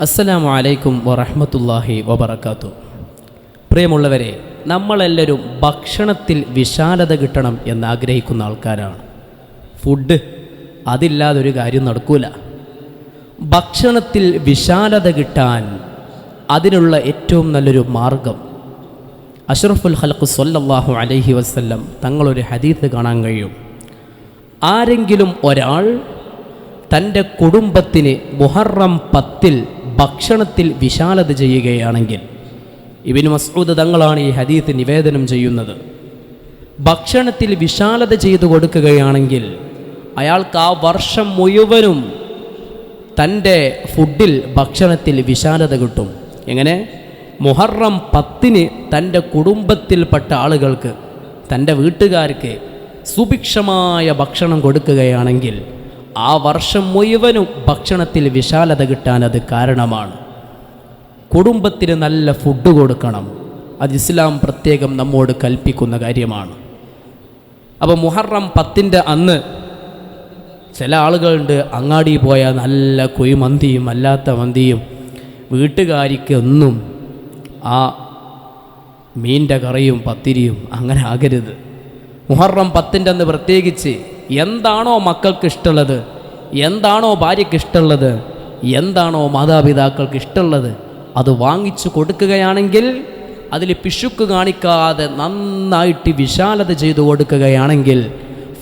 അസ്സലാമു അലൈക്കും വറഹ്മത്തുള്ളാഹി വബറകാത്തു. പ്രിയമുള്ളവരെ നമ്മളെല്ലാവരും ഭക്ഷണത്തിൽ വിശാലത കിട്ടണം എന്ന് ആഗ്രഹിക്കുന്ന ആൾക്കാരാണ്. ഫുഡ് അതില്ലാതൊരു കാര്യം നടക്കൂല. ഭക്ഷണത്തിൽ വിശാലത കിട്ടാൻ അതിനുള്ള ഏറ്റവും നല്ലൊരു മാർഗം. അഷ്റഫുൽ ഹലഖ് സല്ലല്ലാഹു അലൈഹി വസല്ലം തങ്ങളൊരു ഹദീത്ത് കാണാൻ കഴിയും. ആരെങ്കിലും ഒരാൾ തന്റെ കുടുംബത്തിന് മുഹറം പത്തിൽ ഭക്ഷണത്തിൽ വിശാലത ചെയ്യുകയാണെങ്കിൽ ഇബിന് മസ്ഊദ് തങ്ങളാണ് ഈ ഹദീത്ത് നിവേദനം ചെയ്യുന്നത്. ഭക്ഷണത്തിൽ വിശാലത ചെയ്തു കൊടുക്കുകയാണെങ്കിൽ അയാൾക്ക് ആ വർഷം മുഴുവനും തന്റെ ഫുഡിൽ ഭക്ഷണത്തിൽ വിശാലത കിട്ടും. എങ്ങനെ? മുഹറം പത്തിന് തന്റെ കുടുംബത്തിൽപ്പെട്ട ആളുകൾക്ക് തന്റെ വീട്ടുകാർക്ക് സുഭിക്ഷമായ ഭക്ഷണം കൊടുക്കുകയാണെങ്കിൽ ആ വർഷം മുഴുവനും ഭക്ഷണത്തിൽ വിശാലത കിട്ടാൻ അത് കാരണമാണ്. കുടുംബത്തിന് നല്ല ഫുഡ് കൊടുക്കണം. അത് ഇസ്ലാം പ്രത്യേകം നമ്മോട് കൽപ്പിക്കുന്ന കാര്യമാണ്. അപ്പോൾ മുഹറം പത്തിന്റെ അന്ന് ചില ആളുകളുണ്ട് അങ്ങാടി പോയാൽ നല്ല കുഴിമന്തിയും അല്ലാത്ത മന്തിയും. വീട്ടുകാരിക്ക് ഒന്നും ആ മീന്റെ കറിയും പത്തിരിയും അങ്ങനെ ആകരുത്. മുഹറം പത്തിന്റെ അന്ന് പ്രത്യേകിച്ച് എന്താണോ മക്കൾക്ക് ഇഷ്ടമുള്ളത് എന്താണോ ഭാര്യയ്ക്ക് ഇഷ്ടമുള്ളത് എന്താണോ മാതാപിതാക്കൾക്ക് ഇഷ്ടമുള്ളത്? അത് വാങ്ങിച്ചു കൊടുക്കുകയാണെങ്കിൽ അതിൽ പിശുക്ക് കാണിക്കാതെ നന്നായിട്ട് വിശാലത ചെയ്തു കൊടുക്കുകയാണെങ്കിൽ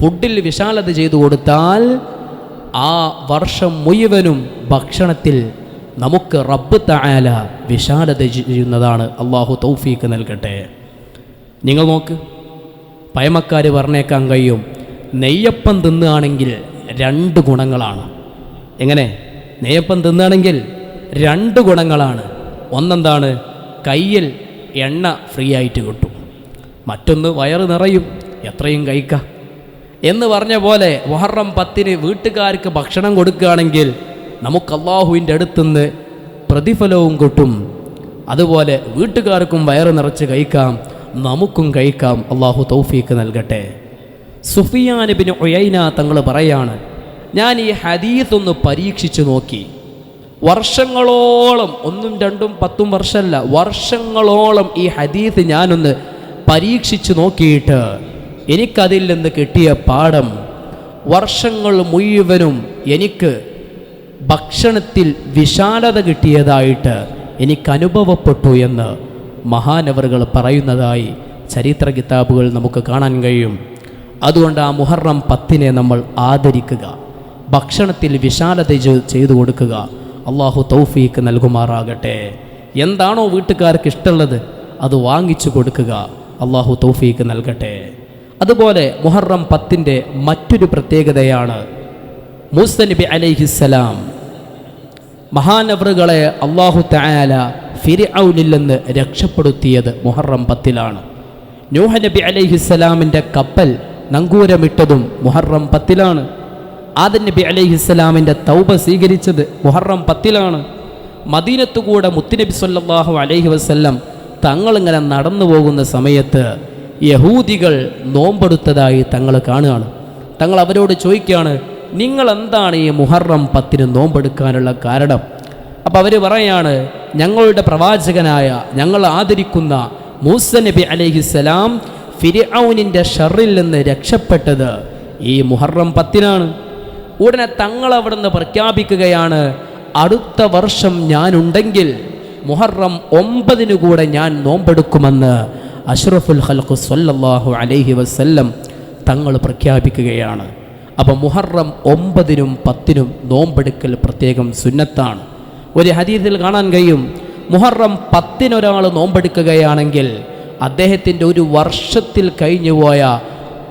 ഫുഡിൽ വിശാലത ചെയ്തു കൊടുത്താൽ ആ വർഷം മുഴുവനും ഭക്ഷണത്തിൽ നമുക്ക് റബ്ബ് തായാല വിശാലത ചെയ്യുന്നതാണ്. അള്ളാഹു തൗഫീക്ക് നൽകട്ടെ. നിങ്ങൾ നോക്ക്. പയമക്കാർ പറഞ്ഞേക്കാൻ കഴിയും. നെയ്യപ്പം തിന്നുകയാണെങ്കിൽ രണ്ട് ഗുണങ്ങളാണ്. എങ്ങനെ? നെയ്യപ്പം തിന്നുകയാണെങ്കിൽ രണ്ട് ഗുണങ്ങളാണ്. ഒന്നെന്താണ്? കയ്യിൽ എണ്ണ ഫ്രീ ആയിട്ട് കിട്ടും. മറ്റൊന്ന് വയറ് നിറയും. എത്രയും കഴിക്കാം. എന്ന് പറഞ്ഞ പോലെ മുഹറം പത്തിന് വീട്ടുകാർക്ക് ഭക്ഷണം കൊടുക്കുകയാണെങ്കിൽ നമുക്ക് അള്ളാഹുവിന്റെ അടുത്തുനിന്ന് പ്രതിഫലവും കിട്ടും. അതുപോലെ വീട്ടുകാർക്കും വയറ് നിറച്ച് കഴിക്കാം. നമുക്കും കഴിക്കാം. അള്ളാഹു തൗഫീക്ക് നൽകട്ടെ. സുഫിയാനബിന് ഒയൈന തങ്ങൾ പറയാണ് ഞാൻ ഈ ഹദീത്ത് ഒന്ന് പരീക്ഷിച്ചു നോക്കി. വർഷങ്ങളോളം ഒന്നും രണ്ടും പത്തും വർഷമല്ല വർഷങ്ങളോളം ഈ ഹദീത്ത് ഞാനൊന്ന് പരീക്ഷിച്ചു നോക്കിയിട്ട് എനിക്കതിൽ നിന്ന് കിട്ടിയ പാഠം വർഷങ്ങൾ മുഴുവനും എനിക്ക് ഭക്ഷണത്തിൽ വിശാലത കിട്ടിയതായിട്ട് എനിക്ക് അനുഭവപ്പെട്ടു എന്ന് മഹാനവറുകൾ പറയുന്നതായി ചരിത്ര കിതാബുകൾ നമുക്ക് കാണാൻ കഴിയും. അതുകൊണ്ട് ആ മുഹറം പത്തിനെ നമ്മൾ ആദരിക്കുക. ഭക്ഷണത്തിൽ വിശാലത ചെയ്തു കൊടുക്കുക. അള്ളാഹു തൗഫീക്ക് നൽകുമാറാകട്ടെ. എന്താണോ വീട്ടുകാർക്ക് ഇഷ്ടമുള്ളത് അത് വാങ്ങിച്ചു കൊടുക്കുക. അള്ളാഹു തൗഫീക്ക് നൽകട്ടെ. അതുപോലെ മുഹറം പത്തിന്റെ മറ്റൊരു പ്രത്യേകതയാണ് മൂസ നബി അലൈഹിസ്സലാം മഹാനവറുകളെ അള്ളാഹു തആല ഫിരി നിന്ന് രക്ഷപ്പെടുത്തിയത് മുഹറം പത്തിലാണ്. നൂഹ നബി അലൈഹിസ്സലാമിന്റെ കപ്പൽ നങ്കൂരമിട്ടതും മുഹറം പത്തിലാണ്. ആദൻ നബി അലൈഹിസ്സലാമിന്റെ തൗബ സ്വീകരിച്ചത് മുഹറം പത്തിലാണ്. മദീനത്തുകൂടെ മുത്തുനബി സല്ലാഹു അലൈഹി വസല്ലം തങ്ങളിങ്ങനെ നടന്നു പോകുന്ന സമയത്ത് യഹൂദികൾ നോമ്പെടുത്തതായി തങ്ങൾ കാണുകയാണ്. തങ്ങൾ അവരോട് ചോദിക്കുകയാണ് നിങ്ങൾ എന്താണ് ഈ മുഹറം പത്തിന് നോമ്പെടുക്കാനുള്ള കാരണം? അപ്പോൾ അവർ പറയാണ് ഞങ്ങളുടെ പ്രവാചകനായ ഞങ്ങൾ ആദരിക്കുന്ന മൂസ നബി അലൈഹിസ്സലാം ഫിരിഔനിന്റെ ഷറിൽ നിന്ന് രക്ഷപ്പെട്ടത് ഈ മുഹറം പത്തിനാണ്. ഉടനെ തങ്ങൾ അവിടുന്ന് പ്രഖ്യാപിക്കുകയാണ് അടുത്ത വർഷം ഞാനുണ്ടെങ്കിൽ മുഹറം ഒമ്പതിനു കൂടെ ഞാൻ നോമ്പെടുക്കുമെന്ന് അഷ്റഫുൽ ഹൽഖു സല്ലല്ലാഹു അലൈഹി വസല്ലം തങ്ങൾ പ്രഖ്യാപിക്കുകയാണ്. അപ്പോൾ മുഹറം ഒമ്പതിനും പത്തിനും നോമ്പെടുക്കൽ പ്രത്യേകം സുന്നത്താണ്. ഒരു ഹദീസിൽ കാണാൻ കഴിയും മുഹറം പത്തിനൊരാൾ നോമ്പെടുക്കുകയാണെങ്കിൽ അദ്ദേഹത്തിന്റെ ഒരു വർഷത്തിൽ കഴിഞ്ഞുപോയ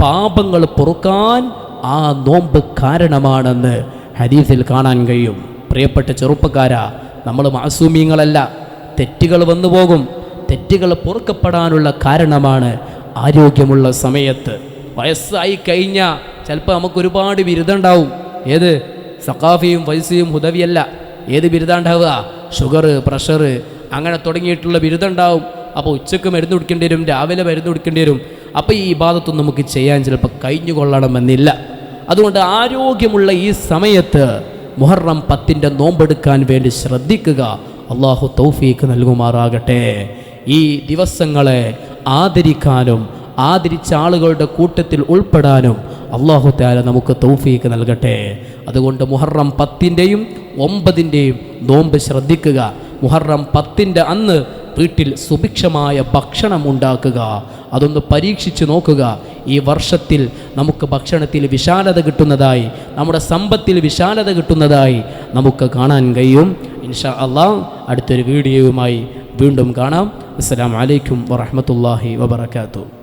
പാപങ്ങൾ പൊറുക്കാൻ ആ നോമ്പ് കാരണമാണെന്ന് ഹദീസിൽ കാണാൻ കഴിയും. പ്രിയപ്പെട്ട ചെറുപ്പക്കാരാ നമ്മൾ മാസൂമിയങ്ങളല്ല. തെറ്റുകൾ വന്നു പോകും. തെറ്റുകൾ പൊറുക്കപ്പെടാനുള്ള കാരണമാണ് ആരോഗ്യമുള്ള സമയത്ത്. വയസ്സായി കഴിഞ്ഞാൽ ചിലപ്പോൾ നമുക്ക് ഒരുപാട് ബിരുദമുണ്ടാവും. ഏത്? സഖാഫിയും വയസ്സിയും ഹുദവിയല്ല. ഏത് ബിരുദമുണ്ടാവുക? ഷുഗർ പ്രഷർ അങ്ങനെ തുടങ്ങിയിട്ടുള്ള ബിരുദമുണ്ടാവും. അപ്പോൾ ഉച്ചയ്ക്ക് മരുന്ന് കുടിക്കേണ്ടി വരും രാവിലെ മരുന്ന് കുടിക്കേണ്ടി വരും. അപ്പോൾ ഈ ഇബാദത്തൊന്നും നമുക്ക് ചെയ്യാൻ ചിലപ്പോൾ കഴിഞ്ഞു കൊള്ളണമെന്നില്ല അതുകൊണ്ട് ആരോഗ്യമുള്ള ഈ സമയത്ത് മുഹറം പത്തിന്റെ നോമ്പെടുക്കാൻ വേണ്ടി ശ്രദ്ധിക്കുക. അള്ളാഹു തൗഫീക്ക് നൽകുമാറാകട്ടെ. ഈ ദിവസങ്ങളെ ആദരിക്കാനും ആദരിച്ച ആളുകളുടെ കൂട്ടത്തിൽ ഉൾപ്പെടാനും അള്ളാഹു താല നമുക്ക് തൗഫീക്ക് നൽകട്ടെ. അതുകൊണ്ട് മുഹറം പത്തിന്റെയും ഒമ്പതിന്റെയും നോമ്പ് ശ്രദ്ധിക്കുക. മുഹറം പത്തിന്റെ അന്ന് വീട്ടിൽ സുഭിക്ഷമായ ഭക്ഷണം ഉണ്ടാക്കുക. അതൊന്ന് പരീക്ഷിച്ച് നോക്കുക. ഈ വർഷത്തിൽ നമുക്ക് ഭക്ഷണത്തിൽ വിശാലത കിട്ടുന്നതായി നമ്മുടെ സമ്പത്തിൽ വിശാലത കിട്ടുന്നതായി നമുക്ക് കാണാൻ കഴിയും. ഇൻഷാ അള്ളാ അടുത്തൊരു വീഡിയോയുമായി വീണ്ടും കാണാം. അസ്സാം വലൈക്കും വറഹ്മത്തുള്ളാഹി വബറകാതുഹു.